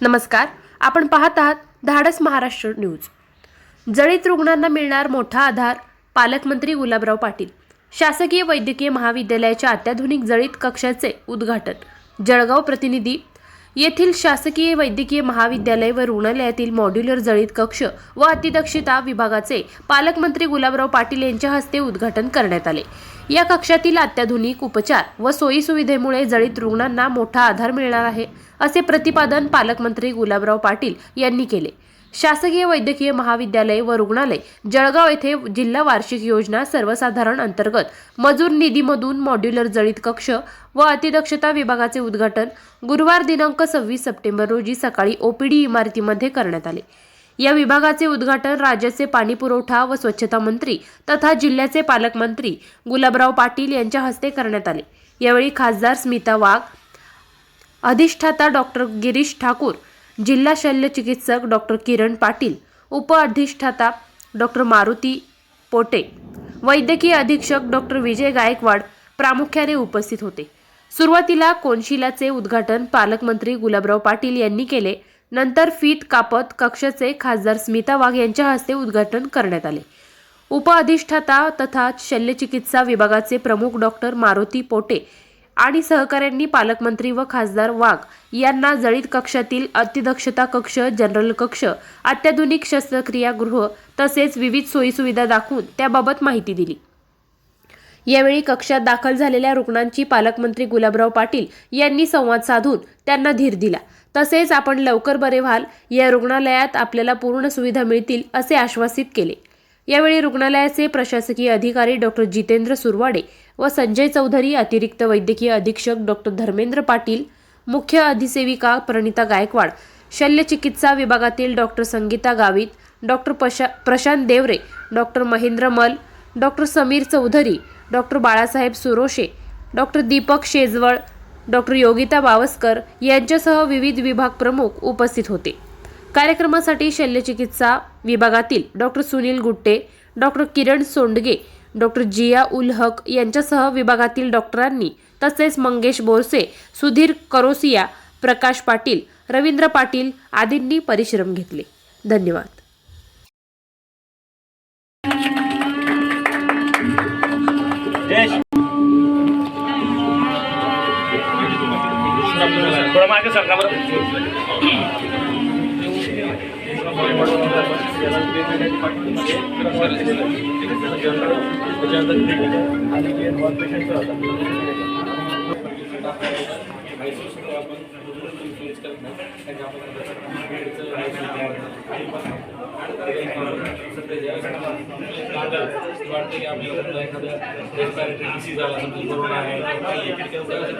नमस्कार आपण पाहत आहात धाडस महाराष्ट्र न्यूज. जळीत रुग्णांना मिळणार मोठा आधार पालकमंत्री गुलाबराव पाटील. शासकीय वैद्यकीय महाविद्यालयाच्या अत्याधुनिक जळीत कक्षाचे उद्घाटन. जळगाव प्रतिनिधी येथील शासकीय वैद्यकीय महाविद्यालय व रुग्णालयातील मॉड्युलर जळीत कक्ष व अतिदक्षता विभागाचे पालकमंत्री गुलाबराव पाटील यांच्या हस्ते उद्घाटन करण्यात आले. या कक्षातील अत्याधुनिक उपचार व सोयीसुविधेमुळे जळीत रुग्णांना मोठा आधार मिळणार आहे असे प्रतिपादन पालकमंत्री गुलाबराव पाटील यांनी केले. शासकीय वैद्यकीय महाविद्यालय व रुग्णालय जळगाव येथे जिल्हा वार्षिक योजना सर्वसाधारण अंतर्गत मजूर निधीमधून मॉड्युलर जळीत कक्ष व अतिदक्षता विभागाचे उद्घाटन गुरुवार दिनांक सव्वीस सप्टेंबर रोजी सकाळी ओपीडी इमारतीमध्ये करण्यात आले. या विभागाचे उद्घाटन राज्याचे पाणीपुरवठा व स्वच्छता मंत्री तथा जिल्ह्याचे पालकमंत्री गुलाबराव पाटील यांच्या हस्ते करण्यात आले. यावेळी खासदार स्मिता वाघ अधिष्ठाता डॉक्टर गिरीश ठाकूर जिल्हा शल्य चिकित्सक डॉक्टर किरण पाटील उप अधिष्ठाता डॉक्टर मारुती पोटे वैद्यकीय अधीक्षक डॉक्टर विजय गायकवाड प्रामुख्याने उपस्थित होते. सुरुवातीला कोनशिलाचे उद्घाटन पालकमंत्री गुलाबराव पाटील यांनी केले. नंतर फीत कापत कक्षाचे खासदार स्मिता वाघ यांच्या हस्ते उद्घाटन करण्यात आले. उपअधिष्ठाता तथा शल्यचिकित्सा विभागाचे प्रमुख डॉक्टर मारुती पोटे आणि सहकाऱ्यांनी पालकमंत्री व खासदार वाघ यांना जळीत कक्षातील अतिदक्षता कक्ष जनरल कक्ष अत्याधुनिक शस्त्रक्रिया गृह तसेच विविध सोयीसुविधा दाखवून त्याबाबत माहिती दिली. यावेळी कक्षात दाखल झालेल्या रुग्णांची पालकमंत्री गुलाबराव पाटील यांनी संवाद साधून त्यांना धीर दिला. तसेच आपण लवकर बरे व्हाल या रुग्णालयात आपल्याला पूर्ण सुविधा मिळतील असे आश्वासित केले. यावेळी रुग्णालयाचे प्रशासकीय अधिकारी डॉक्टर जितेंद्र सुरवाडे व संजय चौधरी अतिरिक्त वैद्यकीय अधीक्षक डॉक्टर धर्मेंद्र पाटील मुख्य अधिसेविका प्रणिता गायकवाड शल्यचिकित्सा विभागातील डॉक्टर संगीता गावित डॉक्टर पशा Prashant Deore doctor Mahendra Mal doctor Samir Chaudhari doctor Balasaheb Suroshe doctor Deepak Shejwal doctor Yogita Bawaskar यांच्यासह विविध विभाग प्रमुख उपस्थित होते. कार्यक्रमासाठी शल्यचिकित्सा विभागातील doctor Sunil Gutte doctor Kiran Sondge doctor Zia ul Haq यांच्यासह विभागातील डॉक्टरांनी तसेच मंगेश बोरसे सुधीर करोसिया प्रकाश पाटील रवींद्र पाटील आदींनी परिश्रम घेतले. धन्यवाद. थोडं मागे सरका बरं आणि वाटतं की आपल्याला एखादं रेस्पिरेटरी डिसीज आला समजा कोरोना आहे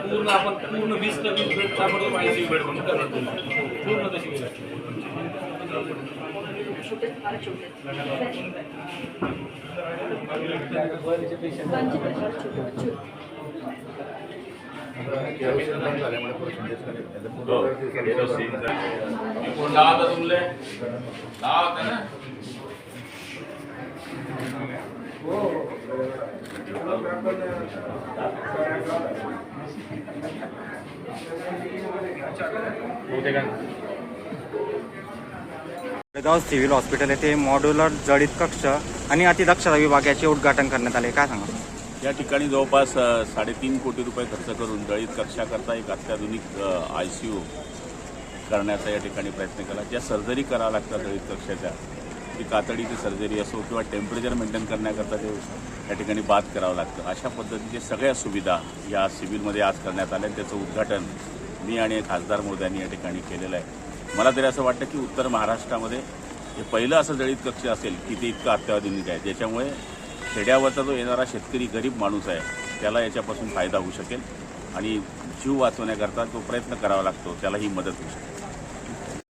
पूर्ण आपण पूर्ण वीस ते वीस बेड ताबडतोब आय सी बेड म्हणून करणार पूर्ण तशी केली कोण तुमले ना सिव्हिल हॉस्पिटल येथे मॉड्युलर जडित कक्ष आणि अतिदक्षता विभागाचे उद्घाटन करण्यात आले. काय सांगा या ठिकाणी जवळपास साडेतीन कोटी रुपये खर्च करून दळित कक्षाकरता एक अत्याधुनिक आय सी यू करण्याचा या ठिकाणी प्रयत्न केला. ज्या सर्जरी कराव्या लागतात दळित कक्षाच्या ती कातडीची सर्जरी असो किंवा टेम्परेचर मेंटेन करण्याकरता ते या ठिकाणी बाद करावं लागतं. अशा पद्धतीचे सगळ्या सुविधा या सिव्हिलमध्ये आज करण्यात आल्या. त्याचं उद्घाटन मी आणि खासदार मोद्यांनी या ठिकाणी केलेलं आहे. मला तरी असं वाटतं की उत्तर महाराष्ट्रामध्ये हे पहिलं असं दळित कक्ष असेल की ते इतकं अत्याधुनिक आहे. ज्याच्यामुळे खेड्यावरचा जो येणारा शेतकरी गरीब माणूस आहे त्याला याच्यापासून फायदा होऊ शकेल आणि जीव वाचवण्याकरता तो प्रयत्न करावा लागतो त्याला ही मदत होऊ शकेल.